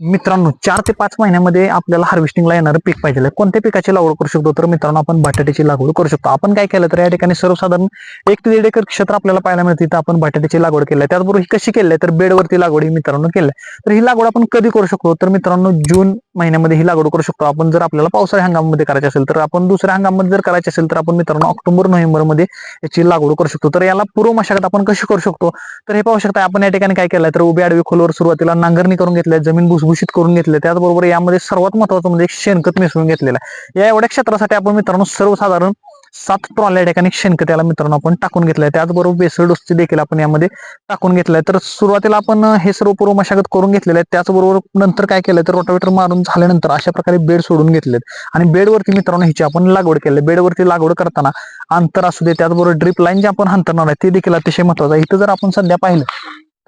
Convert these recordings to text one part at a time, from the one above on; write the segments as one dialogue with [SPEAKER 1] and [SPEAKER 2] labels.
[SPEAKER 1] मित्रांनो चार ते पाच महिन्यामध्ये आपल्याला हार्वेस्टिंगला येणारं पीक पाहिजे कोणत्या पिकाची लागवड करू शकतो? तर मित्रांनो आपण बटाट्याची लागवड करू शकतो. आपण काय केलं तर या ठिकाणी सर्वसाधारण एक ते दीड एकर क्षेत्र आपल्याला पाहायला मिळते. तर आपण बटाट्याची लागवड केली आहे. त्याचबरोबर ही कशी केली आहे? तर बेडवरती लागवड ही मित्रांनो केली आहे. तर ही लागवड आपण कधी करू शकतो? तर मित्रांनो जून महिन्यामध्ये ही लागवड करू शकतो. आपण जर आपल्याला पावसाळ्या हंगामामध्ये करायची असेल तर आपण दुसऱ्या हंगामामध्ये जर करायची असेल तर आपण मित्रांनो ऑक्टोबर नोव्हेंबरमध्ये याची लागवड करू शकतो. तर याला पूर्व मशागत आपण कशी करू शकतो? तर हे पाहू शकता आपण या ठिकाणी काय केलं तर उभ्या आडवी खोलवर सुरुवातीला नांगरणी करून घेतल्या जमीन भुसभुशीत करून घेतले. त्याचबरोबर यामध्ये सर्वात महत्वाचं म्हणजे शेणखत मिसळून घेतलेलं आहे. या एवढ्या क्षेत्रासाठी आपण मित्रांनो सर्वसाधारण सात ट्रॉल्या ठिकाणी शेणखत याला मित्रांनो आपण टाकून घेतलंय. त्याचबरोबर बेसळ डोसची देखील आपण यामध्ये टाकून घेतलंय. तर सुरुवातीला आपण हे सर्व पूर्व मशागत करून घेतलेलं आहे. त्याचबरोबर नंतर काय केलंय तर रोटावेटर मारून झाल्यानंतर अशा प्रकारे बेड सोडून घेतलेत. आणि बेडवरती मित्रांनो ह्याची आपण लागवड केली. बेडवरती लागवड करताना अंतर असू दे त्याचबरोबर ड्रिप लाईन जे आपण हंतरणार आहे ते देखील अतिशय महत्वाचं आहे. इथं जर आपण सध्या पाहिलं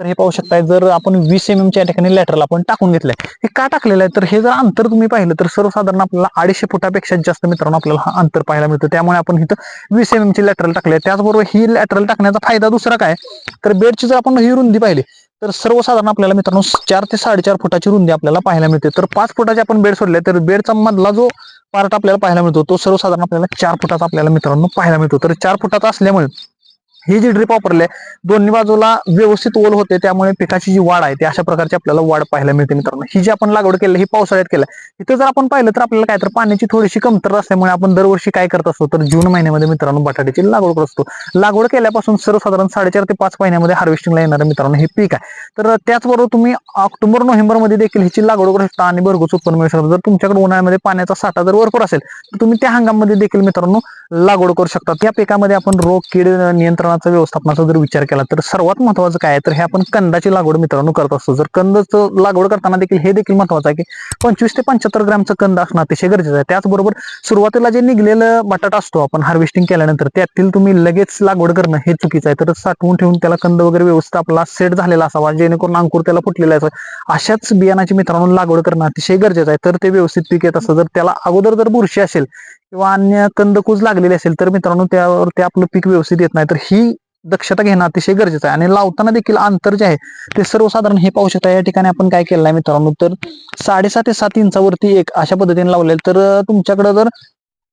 [SPEAKER 1] तर हे पाहू शकताय जर आपण वीस एम च्या ठिकाणी लॅटरल आपण टाकून घेतलंय. हे का टाकलेलं आहे? तर हे जर अंतर तुम्ही पाहिलं तर सर्वसाधारण आपल्याला अडीचशे फुटापेक्षा जास्त मित्रांनो आपल्याला हा अंतर पाहायला मिळतं. त्यामुळे आपण इथं वीस एम ची लॅटरल टाकले त्याचबरोबर ही लॅटरल टाकण्याचा फायदा दुसरा काय? तर बेडची जर आपण ही रुंदी पाहिली तर सर्वसाधारण आपल्याला मित्रांनो चार ते साडेचार फुटाची रुंदी आपल्याला पाहायला मिळते. तर पाच फुटाचे आपण बेड सोडले तर बेडचा मधला जो पार्ट आपल्याला पाहायला मिळतो तो सर्वसाधारण आपल्याला चार फुटाचा आपल्याला मित्रांनो पाहायला मिळतो. तर चार फुटाचा असल्यामुळे ही जी ड्रिप वापरली आहे दोन्ही बाजूला व्यवस्थित ओल होते त्यामुळे पिकाची जी वाढ आहे ती अशा प्रकारची आपल्याला वाढ पाहायला मिळते मित्रांनो. ही जी आपण लागवड केली ही पावसाळ्यात केलं इथं जर आपण पाहिलं तर आपल्याला काय तर पाण्याची थोडीशी कमतरता असल्यामुळे आपण दरवर्षी काय करत असतो तर जून महिन्यामध्ये मित्रांनो बटाट्याची लागवड करत असतो. लागवड केल्यापासून सर्वसाधारण साडेचार ते पाच महिन्यामध्ये हार्वेस्टिंगला येणारं मित्रांनो हे पीक आहे. तर त्याचबरोबर तुम्ही ऑक्टोबर नोव्हेंबरमध्ये देखील ह्याची लागवड करू शकता आणि भरघोस उत्पन्न मिळू शकता. जर तुमच्याकडे उन्हाळ्यामध्ये पाण्याचा साठा जर भरपूर असेल तर तुम्ही त्या हंगामामध्ये देखील मित्रांनो लागवड करू शकता. त्या पिकामध्ये आपण रोग कीड नियंत्रणाचा व्यवस्थापनाचा जर विचार केला तर सर्वात महत्वाचं काय तर हे आपण कंदाची लागवड मित्रांनो करत असतो. जर कंदच लागवड करताना देखील हे देखील महत्वाचं आहे की पंचवीस ते पंच्याहत्तर ग्रॅमचं कंद असणं अतिशय गरजेचं आहे. त्याचबरोबर सुरुवातीला जे निघलेलं बटाटा असतो आपण हार्वेस्टिंग केल्यानंतर त्यातील तुम्ही लगेच लागवड करणं हे चुकीचं आहे. तर साठवून ठेवून त्याला कंद वगैरे व्यवस्थित आपला सेट झालेला असावा जेणेकरून अंकुर त्याला फुटलेला असावा. अशाच बियाणाची मित्रांनो लागवड करणं अतिशय गरजेचं आहे. तर ते व्यवस्थित पीक येत असतं. जर त्याला अगोदर जर बुरशी असेल किंवा अन्य कंदकूज लागलेली असेल तर मित्रांनो त्यावर ते आपलं पीक व्यवस्थित येत नाही. तर ही दक्षता घेणं अतिशय गरजेचं आहे. आणि लावताना देखील अंतर जे आहे ते सर्वसाधारण हे पाहू शकता. या ठिकाणी आपण काय केलं आहे मित्रांनो तर साडेसात ते सात इंचावरती एक अशा पद्धतीने लावलेलं. तर तुमच्याकडे जर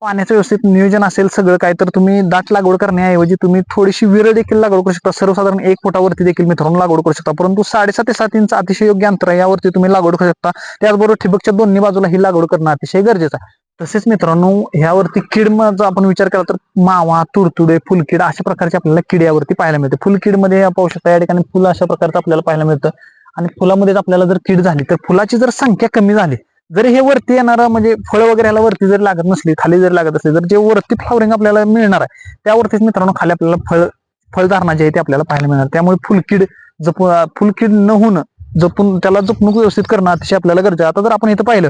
[SPEAKER 1] पाण्याचं व्यवस्थित नियोजन असेल सगळं काय तर तुम्ही दाट लागवड करण्याऐवजी तुम्ही थोडीशी विरळ देखील लागवड करू शकता. सर्वसाधारण एक फुटावरती देखील मित्रांनो लागवड करू शकता. परंतु साडेसात ते सात इंच अतिशय योग्य अंतर आहे. यावरती तुम्ही लागवड करू शकता. त्याचबरोबर ठिबकच्या दोन्ही बाजूला ही लागवड करणं अतिशय गरजेचं आहे. तसेच मित्रांनो ह्यावरती कीड जर आपण विचार केला तर मावा तुडतुडे फुलकीड अशा प्रकारचे आपल्याला किड यावरती पाहायला मिळते. फुलकीडमध्ये पाहू शकता या ठिकाणी फुलं अशा प्रकारचं आपल्याला पाहायला मिळतं. आणि फुलामध्येच आपल्याला जर कीड झाली तर फुलाची जर संख्या कमी झाली जरी हे वरती येणारं म्हणजे फळं वगैरे ह्याला वरती जर लागत नसली खाली जर लागत असली तर जे वरती फ्लॉवरिंग आपल्याला मिळणार आहे त्यावरतीच मित्रांनो खाली आपल्याला फळ फळधारणा जे आहे ते आपल्याला पाहायला मिळणार. त्यामुळे फुलकीड जप फुलकीड न होणं जपून त्याला जपणूक व्यवस्थित करणं अतिशय आपल्याला गरजेचं आहे. आता जर आपण इथं पाहिलं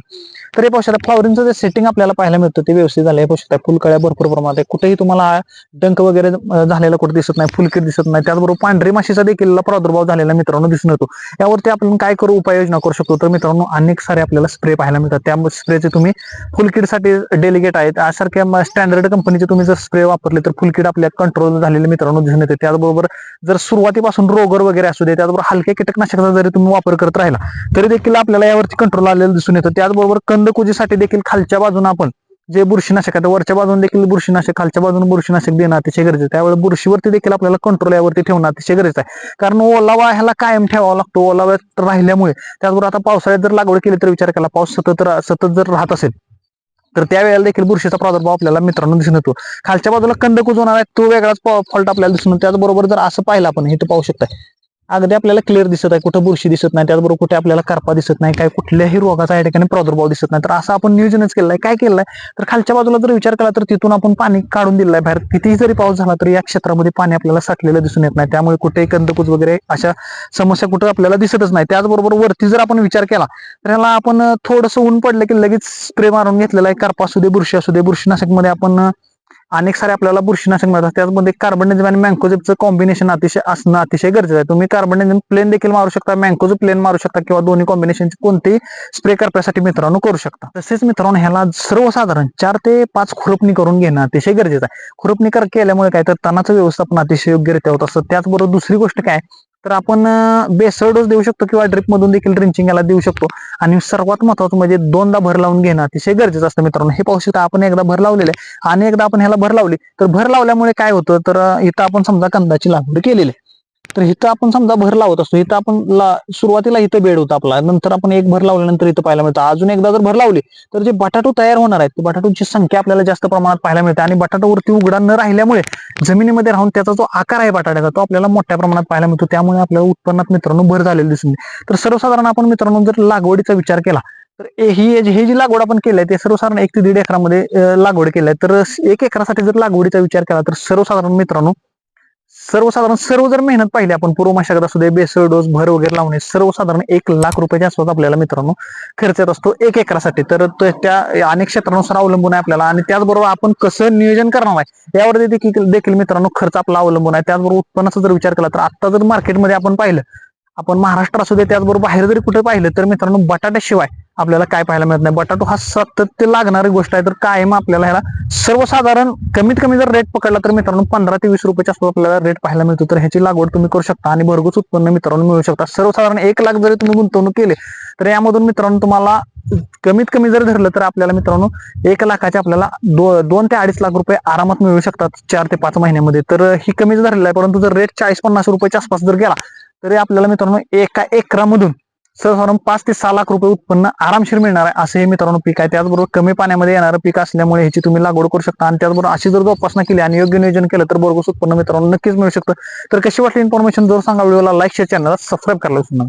[SPEAKER 1] तर हे पाहू फ्लॉवरिंगचं जे सेटिंग आपल्याला पाहायला मिळतं ते व्यवस्थित झालं हे पाहू फुलकळ्या भरपूर प्रमाणात आहे कुठेही तुम्हाला डंक वगैरे झालेला कुठे दिसत नाही फुलकीड दिसत नाही. त्याचबरोबर पांढरी माशीचा देखील प्रादुर्भाव झालेला मित्रांनो दिसून येतो. यावरती आपण काय करू उपाययोजना करू शकतो? तर मित्रांनो अनेक सारे आपल्याला स्प्रे पाहायला मिळतात. त्या स्प्रेचे तुम्ही फुलकीडसाठी डेलिगेट आहेत. यासारख्या स्टँडर्ड कंपनीचे तुम्ही जर स्प्रे वापरले तर फुलकीड आपल्या कंट्रोल झालेले मित्रांनो दिसून येते. त्याचबरोबर जर सुरुवातीपासून रोगर वगैरे असू दे त्याचबरोबर हलक्या कीटकनाशकाचा जरी तुम्ही वापर करत राहिला. तरी देखील आपल्याला यावरती कंट्रोल आलेलं दिसून येतं. त्याचबरोबर कंदकुजीसाठी देखील खालच्या बाजून आपण जे बुरशीनाशक आहे वरच्या बाजून देखील बुरशीनाशक खालच्या बाजून बुरशीनाशक देणं अतिशय गरजेचं आहे. त्यावेळेस बुरशीवरती देखील आपल्याला कंट्रोल यावरती ठेवणं अतिशय गरजेचं आहे. कारण ओलावा ह्याला कायम ठेवावा लागतो. ओलाव्यात राहिल्यामुळे. त्याचबरोबर आता पावसाळ्यात जर लागवड केली तर विचार केला पाऊस सतत सतत जर राहत असेल तर त्यावेळेला देखील बुरशीचा प्रादुर्भाव आपल्याला मित्रांनो दिसून येतो. खालच्या बाजूला कंद कुजवणार आहे तो वेगळाच फॉल्ट आपल्याला दिसून त्याचबरोबर जर असं पाहिलं आपण हे तर पाहू शकता अगदी आपल्याला क्लिअर दिसत आहे कुठं बुरशी दिसत नाही त्याचबरोबर कुठे आपल्याला करपा दिसत नाही काय कुठल्याही रोगाचा या ठिकाणी प्रादुर्भाव दिसत नाही. तर असं आपण नियोजनच केलं आहे. काय केलंय तर खालच्या बाजूला जर विचार केला तर तिथून आपण पाणी काढून दिलं आहे बाहेर. कितीही जरी पाऊस झाला तरी या क्षेत्रामध्ये पाणी आपल्याला साठलेलं दिसून येत नाही. त्यामुळे कुठेही कंदकूज वगैरे अशा समस्या कुठं आपल्याला दिसतच नाही. त्याचबरोबर वरती जर आपण विचार केला तर ह्याला आपण थोडंसं ऊन पडलं की लगेच स्प्रे मारून घेतलेला आहे. करपा असू दे बुरशी असू दे बुरशीनाशकमध्ये आपण अनेक सारे आपल्याला बुरशीनाशक मिळतात. त्यामध्ये कार्बन आणि मँकोजेबचं कॉम्बिनेशन अतिशय असणं अतिशय गरजेचं आहे. तुम्ही कार्बन प्लेन देखील मारू शकता मँकोज प्लेन मारू शकता किंवा दोन्ही कॉम्बिनेशन कोणतेही स्प्रे करण्यासाठी मित्रांनो करू शकता. तसेच मित्रांनो ह्याला सर्वसाधारण चार ते पाच खुरपणी करून घेणं अतिशय गरजेचं आहे. खुरपणी कर केल्यामुळे काय तर तणाचं व्यवस्थापन अतिशय योग्यरित्या होत असतं. त्याचबरोबर दुसरी गोष्ट काय तर आपण बेसळ डोस देऊ शकतो किंवा ड्रिप मधून देखील ड्रिंचिंग याला देऊ शकतो. आणि सर्वात महत्वाचं म्हणजे दोनदा भर लावून घेणं अतिशय गरजेचं असतं मित्रांनो. हे पाहू शकता आपण एकदा भर लावलेलं आहे. आणि एकदा आपण ह्याला भर लावली तर भर लावल्यामुळे काय होतं? तर इथं आपण समजा कंदाची लागवड केलेली आहे. तर इथं आपण समजा भर लावत असतो इथं आपण ला- सुरुवातीला इथं बेड होता आपला नंतर आपण एक भर लावल्यानंतर इथं पाहायला मिळतं. अजून एकदा जर भर लावली तर जे बटाटो तयार होणार आहेत ते बटाटोची संख्या आपल्याला जास्त प्रमाणात पाहायला मिळते. आणि बटाटोवरती उघडा न राहिल्यामुळे जमिनीमध्ये राहून त्याचा जो आकार आहे बटाट्याचा तो आपल्याला मोठ्या प्रमाणात पाहायला मिळतो. त्यामुळे आपल्याला उत्पन्नात मित्रांनो भर झालेली दिसून तर सर्वसाधारण आपण मित्रांनो जर लागवडीचा विचार केला तर ही हे जी लागवड आपण केली आहे ते सर्वसाधारण एक ते दीड एकरामध्ये लागवड केली आहे. तर एक एकरासाठी जर लागवडीचा विचार केला तर सर्वसाधारण मित्रांनो सर्वसाधारण सर्व जर मेहनत पाहिली आपण पूर्व मशागत असू दे बेसळ डोस भर वगैरे लावणे सर्वसाधारण एक लाख रुपयाच्या आसपास आपल्याला मित्रांनो खर्च येत असतो एक एकरासाठी. तर तो त्या अनेक क्षेत्रानुसार अवलंबून आहे आपल्याला आणि त्याचबरोबर आपण कसं नियोजन करणार आहे यावर देखील देखील मित्रांनो खर्च आपला अवलंबून आहे. त्याचबरोबर उत्पन्नाचा जर विचार केला तर आता जर मार्केटमध्ये आपण पाहिलं आपण महाराष्ट्र असू दे त्याचबरोबर बाहेर जरी कुठे पाहिलं तर मित्रांनो बटाट्याशिवाय आपल्याला काय पाहायला मिळत नाही. बटाटो हा सातत्य लागणारी गोष्ट आहे. तर कायम आपल्याला ह्याला सर्वसाधारण कमीत कमी जर रेट पकडला तर मित्रांनो पंधरा ते वीस रुपयाच्या आसपास आपल्याला रेट पाहायला मिळतो. तर ह्याची लागवड तुम्ही करू शकता आणि भरघोस उत्पन्न मित्रांनो मिळू शकता. सर्वसाधारण एक लाख जरी तुम्ही गुंतवणूक केली तर यामधून मित्रांनो तुम्हाला कमीत कमी जर धरलं तर आपल्याला मित्रांनो एक लाखाचे आपल्याला दो, दोन ते अडीच लाख रुपये आरामात मिळू शकतात चार ते पाच महिन्यामध्ये. तर ही कमीच धरलेला आहे परंतु जर रेट चाळीस पन्नास रुपयाच्या आसपास जर गेला तरी आपल्याला मित्रांनो एका एकरामधून साधारण पाच ते सहा लाख रुपये उत्पन्न आरामशीर मिळणार आहे असं हे मित्रांनो पीक आहे. त्याचबरोबर कमी पाण्यामध्ये येणारं पीक असल्यामुळे ह्याची तुम्ही लागवड करू शकता. आणि त्याचबरोबर अशी जर जोपासना केली आणि योग्य नियोजन केलं तर बरोबर उत्पन्न मित्रांनो नक्कीच मिळू शकतं. तर कशी वाटली इन्फॉर्मेशन जर सांगा. व्हिडिओला लाईक शेअर चॅनलला सबस्क्राईब करायला सुद्धा